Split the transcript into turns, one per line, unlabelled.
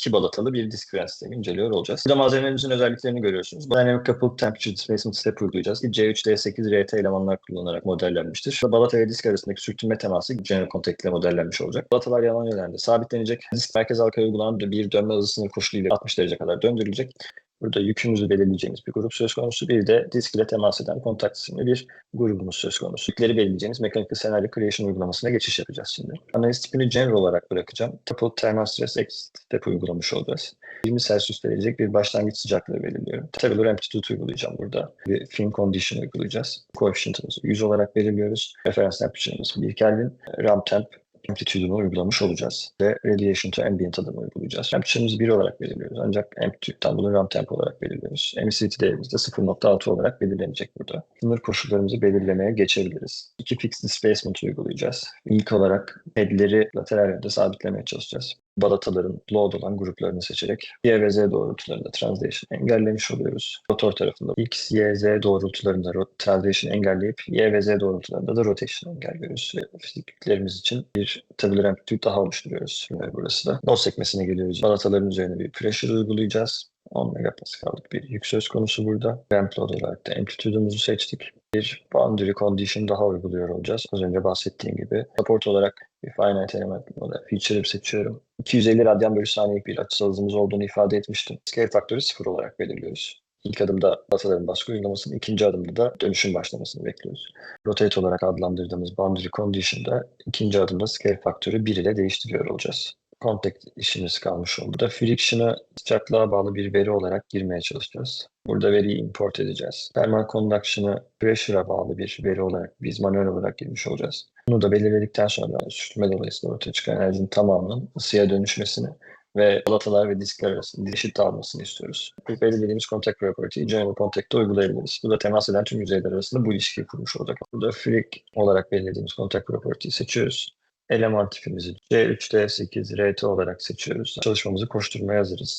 iki balatalı bir disk sistemi inceliyor olacağız. Burada malzememizin özelliklerini görüyorsunuz. Dynamic Coupled Temperature Displacement Step uygulayacağız. C3, D8, RT elemanlar kullanarak modellenmiştir. Balata ve disk arasındaki sürtünme teması General Contact ile modellenmiş olacak. Balatalar yalan yönlerinde sabitlenecek. Disk merkez halkaya uygulanan bir dönme hızı sınır koşuluyla 60 derece kadar döndürülecek. Burada yükümüzü belirleyeceğimiz bir grup söz konusu. Bir de disk ile temas eden kontakt isimli bir grubumuz söz konusu. Yükleri belirleyeceğimiz Mechanical Scenario Creation uygulamasına geçiş yapacağız şimdi. Analiz tipini general olarak bırakacağım. Coupled Thermal Stress Exit step uygulamış olacağız. 20 Celsius verecek bir başlangıç sıcaklığı belirliyorum. Tabular Amplitude uygulayacağım burada. Bir Film Condition uygulayacağız. Coefficient'ımızı 100 olarak belirliyoruz. Referans Temperature'ımız 1 Kelvin. RAM Temp amplitude'unu uygulamış olacağız ve radiation to ambient adımı uygulayacağız. Temperature'ımızı 1 olarak belirliyoruz ancak amplitude'dan bunu RAM temp olarak belirliyoruz. Emissivity değerimiz de 0.6 olarak belirlenecek burada. Sınır koşullarımızı belirlemeye geçebiliriz. İki fixed displacement uygulayacağız. İlk olarak headleri lateral yönde sabitlemeye çalışacağız. Balataların load olan gruplarını seçerek Y ve Z doğrultularında translation engellemiş oluyoruz. Rotor tarafında X, Y, Z doğrultularında translation engelleyip Y ve Z doğrultularında da rotation engelliyoruz. Ve fiziklerimiz için bir tabular amplitude daha oluşturuyoruz. Ve burası da node sekmesine geliyoruz. Balataların üzerine bir pressure uygulayacağız. 10 megapascal'lık bir yük söz konusu burada. Ramp load olarak da amplitude'umuzu seçtik. Bir boundary condition daha uyguluyor olacağız. Az önce bahsettiğim gibi. Support olarak bir finite element model feature'ı seçiyorum. 250 radyan bölü saniyelik bir açısal hızımız olduğunu ifade etmiştim. Scale faktörü 0 olarak belirliyoruz. İlk adımda dataların baskı uygulamasını, ikinci adımda da dönüşüm başlamasını bekliyoruz. Rotate olarak adlandırdığımız boundary condition'da ikinci adımda scale faktörü 1 ile değiştiriyor olacağız contact işimiz kalmış oldu. Burada friction'a sıcaklığa bağlı bir veri olarak girmeye çalışacağız. Burada veriyi import edeceğiz. Thermal pressure'a bağlı bir veri olarak biz manuel olarak girmiş olacağız. Bunu da belirledikten sonra sürtünme dolayısıyla ortaya çıkan enerjinin tamamının ısıya dönüşmesini ve balatalar ve diskler arasında eşit dağılmasını istiyoruz. Bu belirlediğimiz contact property'yi general contact'te uygulayabiliriz. Bu da temas eden tüm yüzeyler arasında bu ilişkiyi kurmuş olacak. Burada freak olarak belirlediğimiz contact property'yi seçiyoruz eleman tipimizi C3, D8, RT olarak seçiyoruz. Çalışmamızı koşturmaya hazırız.